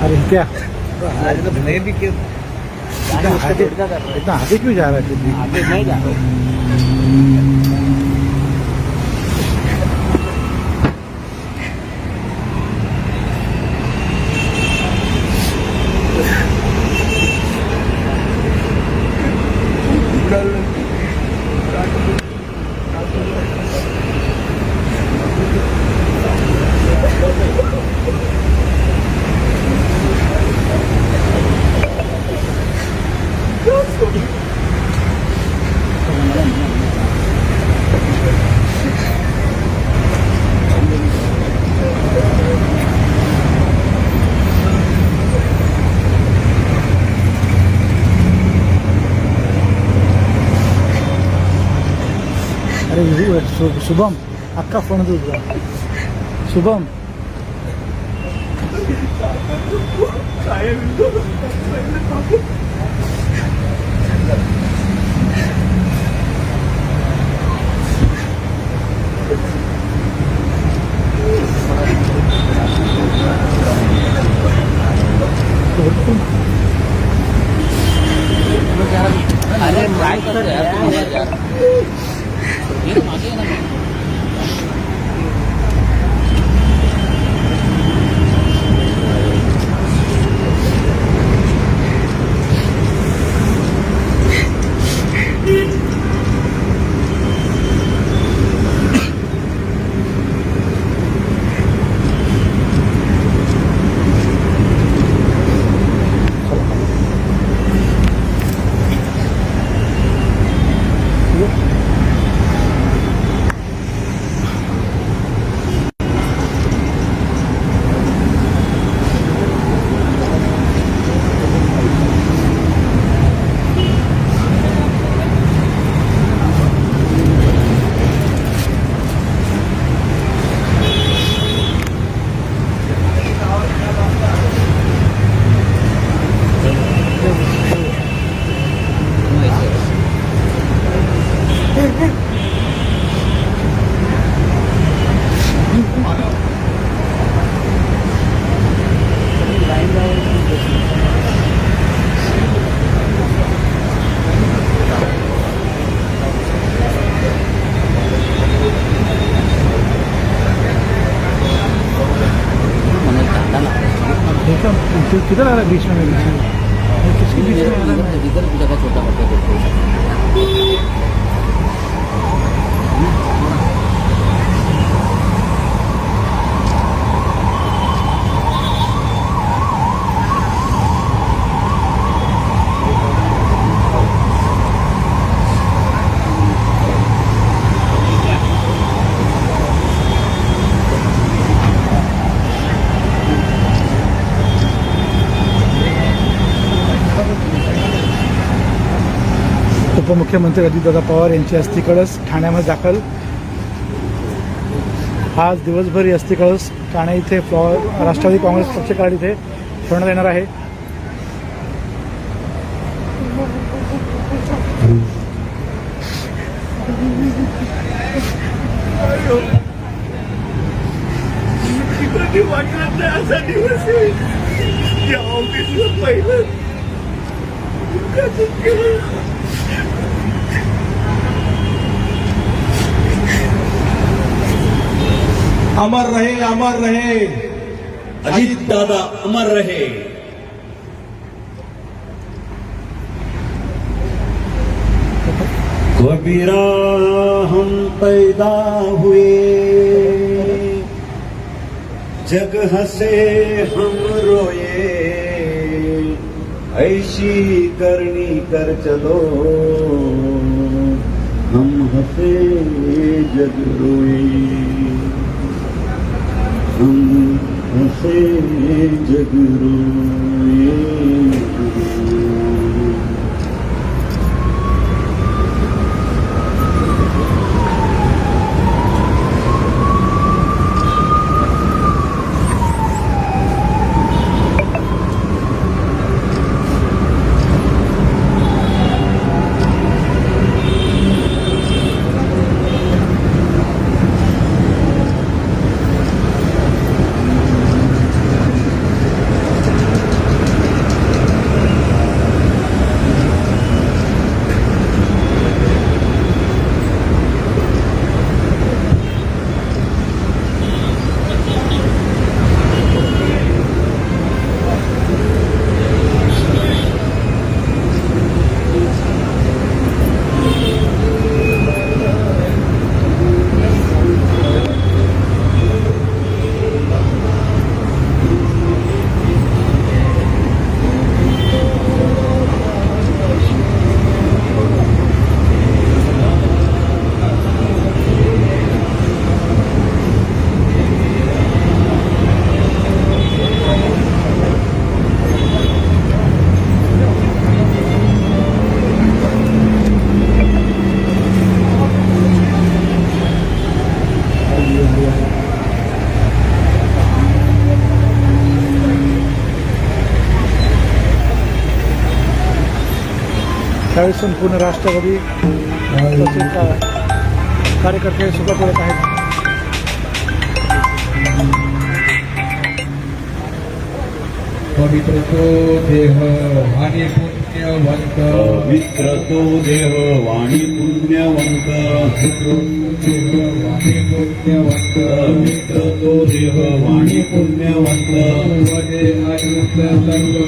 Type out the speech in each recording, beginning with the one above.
अरे क्या? मैं भी क्यों इतना आगे इतना आगे क्यों जा रहा है दिल्ली आगे नहीं जा रहा अरे इव्हू- शु- शुभम अक्का फोन तुझा शुभम. अरे माइक 你要干嘛这样嘛 तू किधर आ रहा है बीच में मेरे से मैं किसके बीच में आ रहा है इधर इधर तुझा काय छोटा मोठा उपमुख्यमंत्री अजितदादा पवार यांची अस्थिकळस ठाण्यामध्ये दाखल. आज दिवसभर ही अस्थिकळस ठाणे इथे फ्लॉ- राष्ट्रवादी काँग्रेस पक्ष कार्ड इथे ठेवण्यात येणार आहे. नाही असा दिवस ऑफिसला पहिलं अमर रहे अमर रहे। अजित दादा अमर रहे। कबीरा हम पैदा हुए। जग हसे हम रोए। ऐसी करनी कर चलो। हम हंसे जग रोए। sevgi gurur त्यावेळी संपूर्ण राष्ट्रवादी कार्यकर्ते सुद्धा बोलत आहेत. पवित्र तो देह आणि पुण्यवंत पवित्र तो देह वाणी पुण्यवंत पुण्यवंत पवित्र तो देह वाणी पुण्यवंत वदे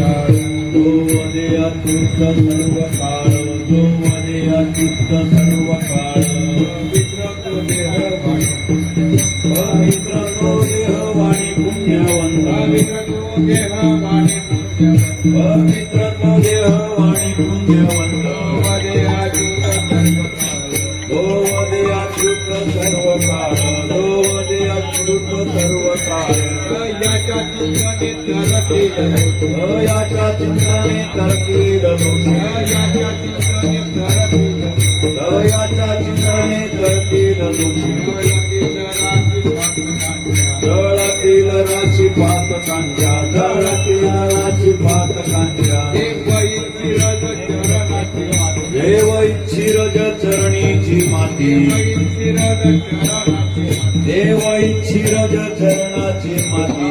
काळ तो वदे अच्युत सर्व काळ तो वदे अच्युत सर्व काळ पवित्र तो देह वाणी पवित्र तो देह वाणी पुण्यवंत पवित्र तो देह वाणी पुण्यवंत पवित्र तो देह वाणी पुण्यवंत. दळतील राशी जळतील राशी दळतील राशी राशी पातकांच्या देव इच्छिरज चरणीची माती. देव इच्छिरज चरणाची माती.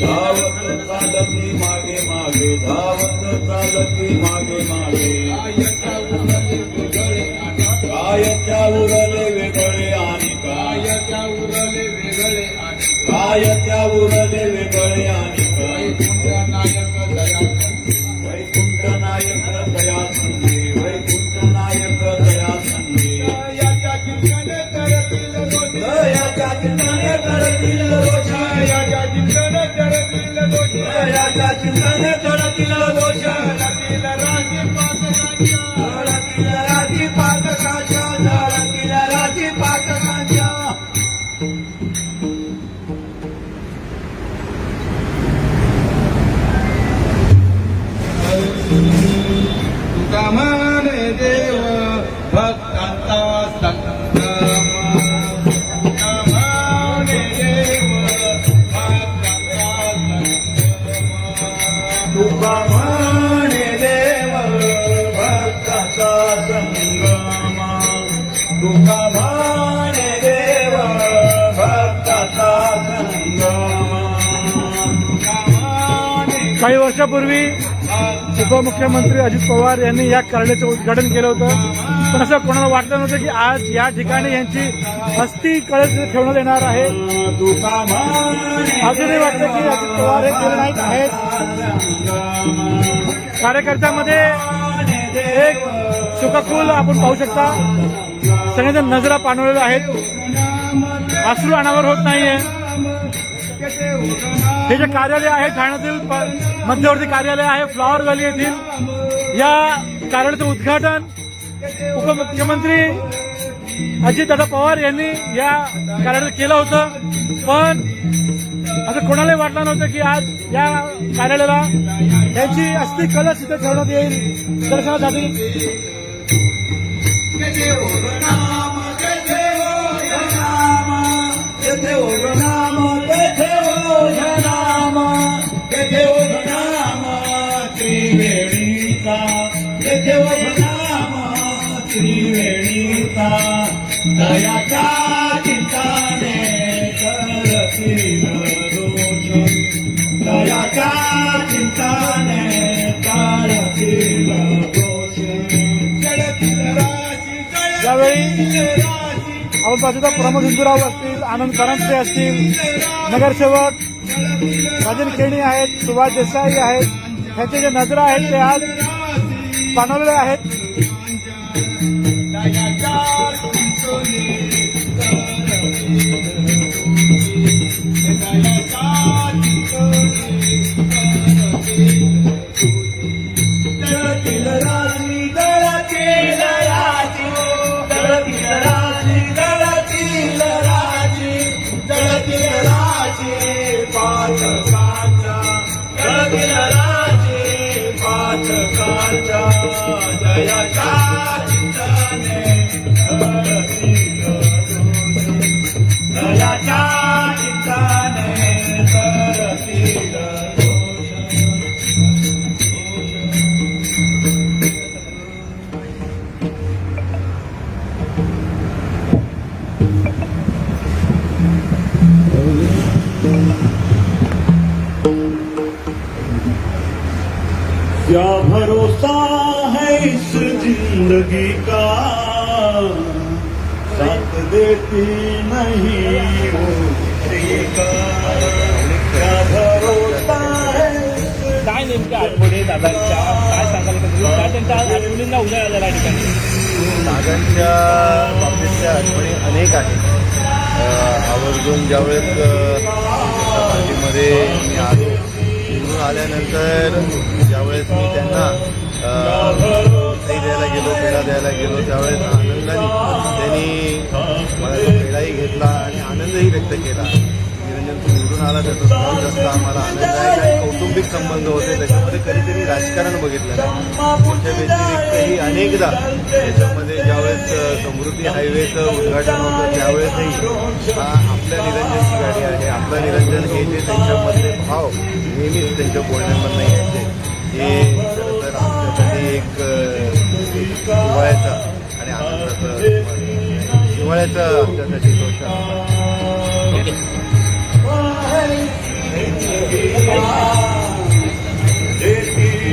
धावत चालती मागे मागे धावत चालती मागे मागे. Thank you. वर्षापूर्वी उपमुख्यमंत्री अजित पवार यांनी या कार्यालयाचं उद्घाटन केलं होतं. पण असं कोणाला वाटलं नव्हतं की आज या ठिकाणी यांची हस्ती कळस ठेवण्यात येणार आहे. अजूनही वाटतं की अजित पवार हे निर्णायक आहेत. कार्यकर्त्यामध्ये एक सुखकुल आपण पाहू शकता. सगळ्यांच्या नजरा पाणवलेल्या आहेत. अश्रू अनावर होत नाहीये. हे जे कार्यालय आहे ठाण्यातील मध्यवर्ती कार्यालय आहे फ्लॉवर व्हॅली येथील या कार्यालयाचं उद्घाटन उपमुख्यमंत्री अजितदादा पवार यांनी या कार्यालयात केलं होतं पण असं कोणालाही वाटलं नव्हतं की आज या कार्यालयाला त्यांची अस्थि कलश इथे ठेवण्यात येईल दर्शनासाठी तर प्रमोद हिंदूराव असतील आनंद करंजे असतील नगरसेवक राजन केणी आहेत सुभाष देसाई आहेत ह्याचे जे नजरा आहेत ते आज बनवलेले आहेत. Yeah, yeah, yeah. जिंदगी का साथ देती नहीं का। क्या भरोसा है? काय नेमक्या आठवणी दादांच्या? काय सांगाल काय त्यांच्या आठवणींना उदय आलेला ठिकाणी? दादांच्या बाबतीतल्या आठवणी अनेक आहेत. आवर्जून ज्यावेळेस पार्टीमध्ये मी आलो निवडून आल्यानंतर ज्यावेळेस मी त्यांना अ, द्यायला गेलो पेढा द्यायला गेलो त्यावेळेस आनंदाने त्यांनी मला पेढाही घेतला आणि आनंदही व्यक्त केला. निरंजन तू निवडून आला त्याचा सर्वात जास्त आम्हाला आनंद आहे. आणि कौटुंबिक संबंध होते त्याच्यामध्ये कधीतरी राजकारण बघितलं नाही. त्याच्या व्यतिरिक्तही अनेकदा त्याच्यामध्ये ज्यावेळेस समृद्धी हायवेचं उद्घाटन होतं त्यावेळेसही हा आपल्या निरंजनची गाडी आहे. आपलं निरंजन हे जे त्यांच्यामधले भाव नेहमीच त्यांच्या बोलण्यामधनं यायचे. हे एक अ, हिवाळ्याचा आणि आनंदाचं हिवाळ्याचा आमच्यासाठी तो क्षण होता. देती